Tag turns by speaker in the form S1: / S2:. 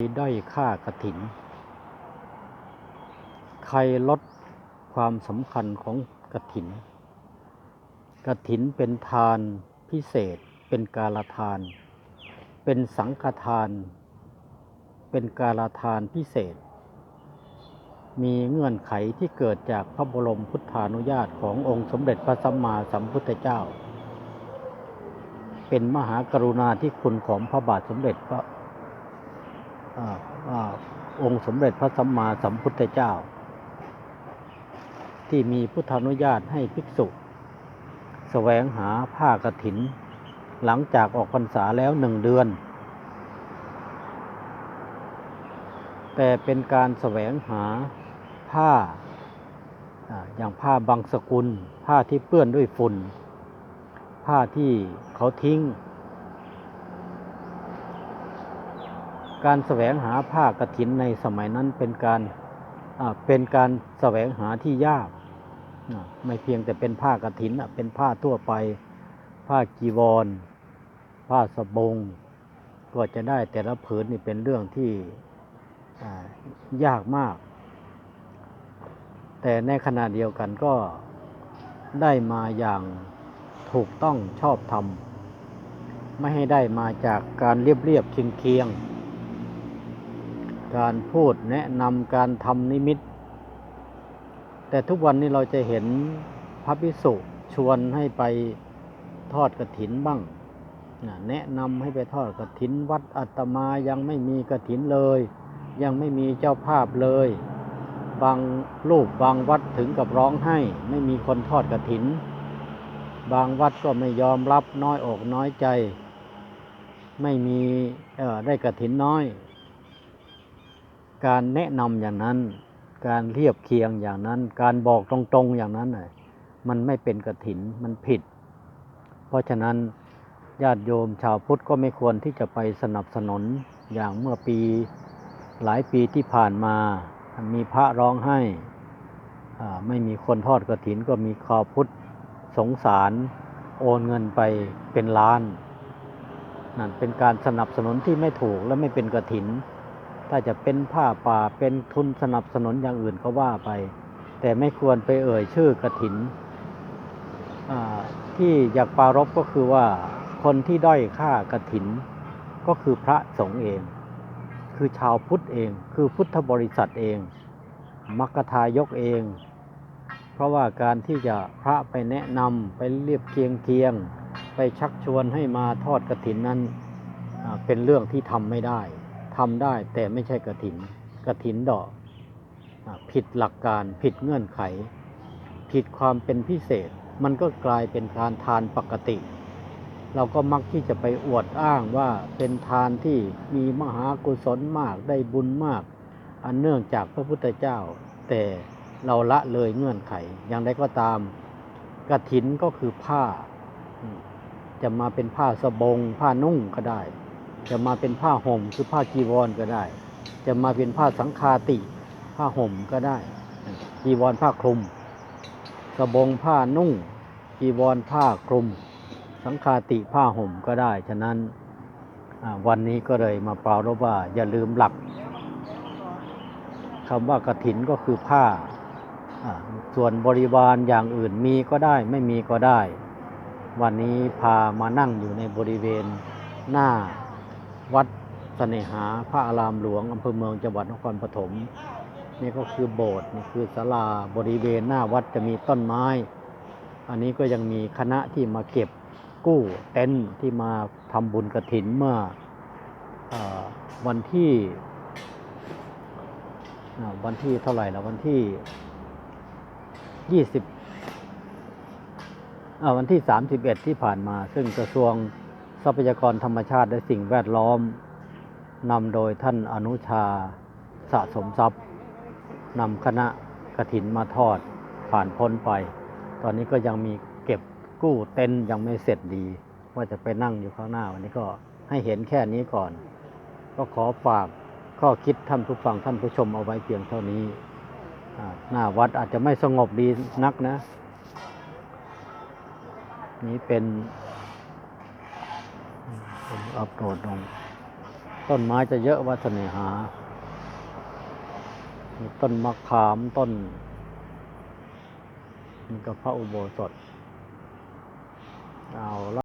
S1: ด้อยค่ากระถิน ใครลดความสำคัญของกระถิน กระถินเป็นทานพิเศษ เป็นกาลทาน เป็นสังฆทาน เป็นกาลทานพิเศษ มีเงื่อนไขที่เกิดจากพระบรมพุทธานุญาตขององค์สมเด็จพระสัมมาสัมพุทธเจ้า เป็นมหากรุณาธิคุณของพระบาทสมเด็จพระ องค์สมเด็จพระสัมมาสัมพุทธเจ้า ที่มีพุทธานุญาตให้ภิกษุแสวงหาผ้ากฐิน หลังจากออกพรรษาแล้วหนึ่งเดือน แต่เป็นการแสวงหาผ้าอย่างผ้าบางสกุล ผ้าที่เปื้อนด้วยฝุ่น ผ้าที่เขาทิ้ง การแสวงหาผ้ากฐินในสมัยนั้นเป็นการเป็นการแสวงหาที่ยากไม่เพียงแต่เป็นผ้ากฐินอะเป็นผ้าทั่วไป ผ้าจีวร ผ้าสบงก็จะได้แต่ละผืนนี่เป็นเรื่องที่ยากมาก แต่ในขณะเดียวกันก็ได้มาอย่างถูกต้องชอบธรรม ไม่ให้ได้มาจากการเรียบเรียบเคียงเคียง การพูดแนะนำการทำนิมิต แต่ทุกวันนี้เราจะเห็นพระภิกษุชวนให้ไปทอดกระถินบ้างแนะนำให้ไปทอดกระถินวัดอัตมายังไม่มีกระถินเลย ยังไม่มีเจ้าภาพเลย บางรูปบางวัดถึงกับร้องไห้ ไม่มีคนทอดกระถิน บางวัดก็ไม่ยอมรับน้อยอกน้อยใจ ไม่มีได้กระถินน้อย การแนะนำอย่างนั้น การเทียบเคียงอย่างนั้น การบอกตรงๆอย่างนั้นน่ะมันไม่เป็นกระถินมันผิด เพราะฉะนั้นญาติโยมชาวพุทธก็ไม่ควรที่จะไปสนับสนุนอย่างเมื่อปีหลายปีที่ผ่านมา มีพระร้องไห้อ่าไม่มีคนทอดกระถินก็มีคอพุทธสงสารโอนเงินไปเป็นล้านนั่นเป็นการสนับสนุนที่ไม่ถูกและไม่เป็นกระถิน ถ้าจะเป็นผ้าป่าเป็นทุนสนับสนุนอย่างอื่นก็ว่าไป แต่ไม่ควรไปเอ่ยชื่อกระถินอ่าที่อยากปรารบก็คือว่าคนที่ด้อยค่ากระถิน ก็คือพระสงฆ์เอง คือชาวพุทธเอง คือพุทธบริษัทเองมัคคทายกเอง เพราะว่าการที่จะพระไปแนะนำไปเรียบเคียงเคียง ไปชักชวนให้มาทอดกระถินนั้นเป็นเรื่องที่ทำไม่ได้ ทำได้แต่ไม่ใช่กระถินกระถินดอกผิดหลักการผิดเงื่อนไข ผิดความเป็นพิเศษ มันก็กลายเป็นการทานปกติ เราก็มักที่จะไปอวดอ้างว่าเป็นทานที่มีมหากุศลมากได้บุญมาก อันเนื่องจากพระพุทธเจ้า แต่เราละเลยเงื่อนไข อย่างไรก็ตามกระถินก็คือผ้า จะมาเป็นผ้าสบง ผ้านุ่งก็ได้ จะมาเป็นผ้าห่มคือผ้าจีวรก็ได้ จะมาเป็นผ้าสังคาติ ผ้าห่มก็ได้ จีวรผ้าคลุมสบงผ้านุ่ง จีวรผ้าคลุม สังคาติผ้าห่มก็ได้ ฉะนั้นวันนี้ก็เลยมาเปล่ารบว่า อย่าลืมหลักคำว่ากระถินก็คือผ้าอ่าส่วนบริวารอย่างอื่นมีก็ได้ไม่มีก็ได้ วันนี้พามานั่งอยู่ในบริเวณหน้า วัดเสน่หาพระอารามหลวงอำเภอเมืองจังหวัดนครปฐมนี่ก็คือโบสถ์นี่คือศาลาบริเวณหน้าวัดจะมีต้นไม้ อันนี้ก็ยังมีคณะที่มาเก็บกู้เต็นท์ที่มาทำบุญกระถินเมื่ออวันที่วันที่เท่าไหร่ละวันที่ยี่สิบวันที่สามสิบเอ็ดที่ผ่านมา ซึ่งกระทรวง ทรัพยากรธรรมชาติและสิ่งแวดล้อมนำโดยท่านอนุชาสะสมทรัพย์นำคณะกระถินมาทอดผ่านพ้นไป ตอนนี้ก็ยังมีเก็บกู้เต็นยังไม่เสร็จดี ว่าจะไปนั่งอยู่ข้างหน้า วันนี้ก็ให้เห็นแค่นี้ก่อน ก็ขอฝากข้อคิดท่านผู้ฟังท่านผู้ชมเอาไว้เพียงเท่านี้ หน้าวัดอาจจะไม่สงบดีนักนะ นี้เป็น อัปโหลดลง ต้นไม้จะเยอะวัฒน่หามีต้นมะขามต้นนี่ก็พระอุโบสถ เอาล